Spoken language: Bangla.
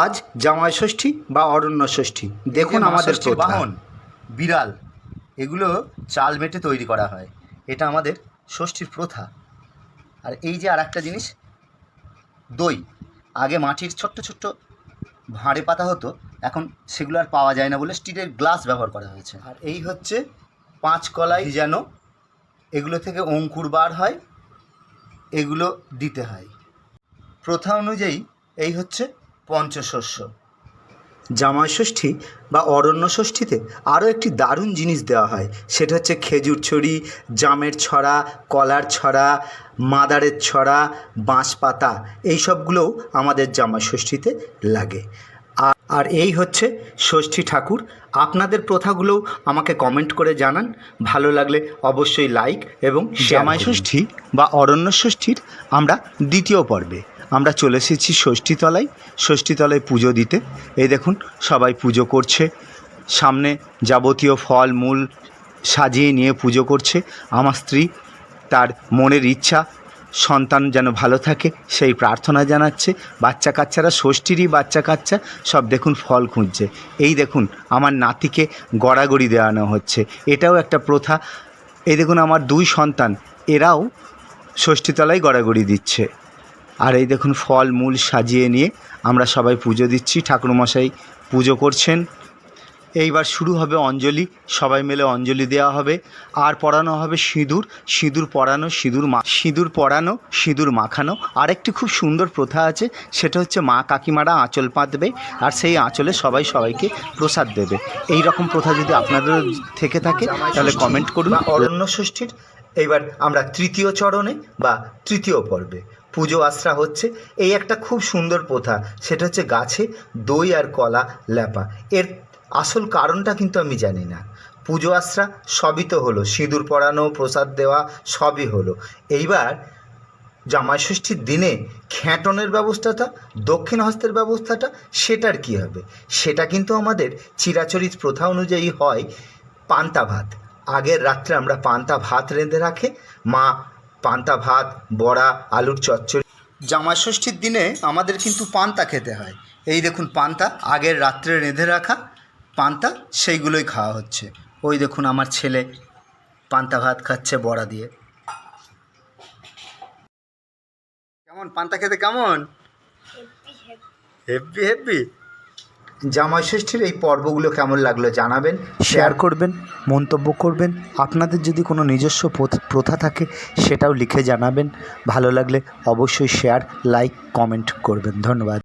আজ জামাই ষষ্ঠী বা অরণ্য ষষ্ঠী। দেখুন আমাদের বাহন বিড়াল এগুলো চাল মেটে তৈরি করা হয়। এটা আমাদের ষষ্ঠীর প্রথা। আর এই যে আর একটা জিনিস দই। আগে মাটির ছোট্ট ছোট্ট ভাঁড়ে পাতা হতো এখন সেগুলো আর পাওয়া যায় না বলে স্টিলের গ্লাস ব্যবহার করা হয়েছে। আর এই হচ্ছে পাঁচ কলাই যেন এগুলো থেকে অঙ্কুর বার হয় এগুলো দিতে হয়। প্রথা অনুযায়ী এই হচ্ছে পঞ্চশস্য। জামাই ষষ্ঠী বা অরণ্য ষষ্ঠীতে আরও একটি দারুণ জিনিস দেওয়া হয়। সেটা হচ্ছে খেজুর ছড়ি, জামের ছড়া, কলার ছড়া, মাদারের ছড়া বাঁশ পাতা এই সবগুলোও আমাদের জামাই ষষ্ঠীতে লাগে। আর এই হচ্ছে ষষ্ঠী ঠাকুর। আপনাদের প্রথাগুলোও আমাকে কমেন্ট করে জানান। ভালো লাগলে অবশ্যই লাইক এবং জামাই ষষ্ঠী বা অরণ্য ষষ্ঠীর আমরা দ্বিতীয় পর্বে আমরা চলে এসেছি ষষ্ঠীতলায় ষষ্ঠীতলায় পুজো দিতে। এই দেখুন, সবাই পুজো করছে। সামনে যাবতীয় ফল, মূল সাজিয়ে নিয়ে পুজো করছে। আমার স্ত্রী, তার মনের ইচ্ছা, সন্তান যেন ভালো থাকে, সেই প্রার্থনা জানাচ্ছে। বাচ্চা কাচ্চারা, ষষ্ঠীরই বাচ্চা কাচ্চা, সব দেখুন ফল খুঁজছে। এই দেখুন, আমার নাতিকে গড়াগড়ি দেওয়ানো হচ্ছে। এটাও একটা প্রথা। এই দেখুন, আমার দুই সন্তান, এরাও ষষ্ঠীতলায় গড়াগড়ি দিচ্ছে। আর এই দেখুন ফল, মূল সাজিয়ে নিয়ে আমরা সবাই পুজো দিচ্ছি। ঠাকুরমশাই পুজো করছেন। এইবার শুরু হবে অঞ্জলি। সবাই মিলে অঞ্জলি দেওয়া হবে। আর পড়ানো হবে সিঁদুর। সিঁদুর পরানো সিঁদুর মা সিঁদুর পরানো সিঁদুর মাখানো। আরেকটি খুব সুন্দর প্রথা আছে, সেটা হচ্ছে মা কাকিমারা আঁচল পাতবে আর সেই আঁচলে সবাই সবাইকে প্রসাদ দেবে। এই রকম প্রথা যদি আপনাদের থেকে থাকে, তাহলে কমেন্ট করুন। অরণ্য ষষ্ঠীর, এইবার আমরা তৃতীয় চরণে বা তৃতীয় পর্বে পুজো আশ্রা হচ্ছে। এই একটা খুব সুন্দর প্রথা, সেটা হচ্ছে গাছে দই আর কলা ল্যাপা। এর আসল কারণটা কিন্তু আমি জানি না। পুজো আশ্রা সবই তো হলো, সিঁদুর পরানো, প্রসাদ দেওয়া, সবই হলো। এইবার জামাই ষষ্ঠীর দিনে খ্যাটনের ব্যবস্থাটা, দক্ষিণ হস্তের ব্যবস্থাটা, সেটার কি হবে? সেটা কিন্তু আমাদের চিরাচরিত প্রথা অনুযায়ী হয় পান্তা ভাত। আগের রাত্রে আমরা পান্তা ভাত রেঁধে রাখে, মা পান্তা ভাত বড়া আলুর চচ্চড়ি। জামাই ষষ্ঠীর দিনে আমাদের কিন্তু পান্তা খেতে হয়। এই দেখুন পান্তা আগের রাত্রে রেঁধে রাখা পান্তা সেইগুলোই খাওয়া হচ্ছে। ওই দেখুন আমার ছেলে পান্তা ভাত খাচ্ছে বড়া দিয়ে। কেমন? পান্তা খেতে কেমন? হেব্বি হেব্বি জামাই ষষ্ঠীর এই পর্বগুলো কেমন লাগল জানাবেন। শেয়ার করবেন মন্তব্য করবেন আপনাদের যদি কোনো নিজস্ব প্রথ- প্রথা থাকে সেটাও লিখে জানাবেন। ভালো লাগলে অবশ্যই শেয়ার লাইক কমেন্ট করবেন। ধন্যবাদ।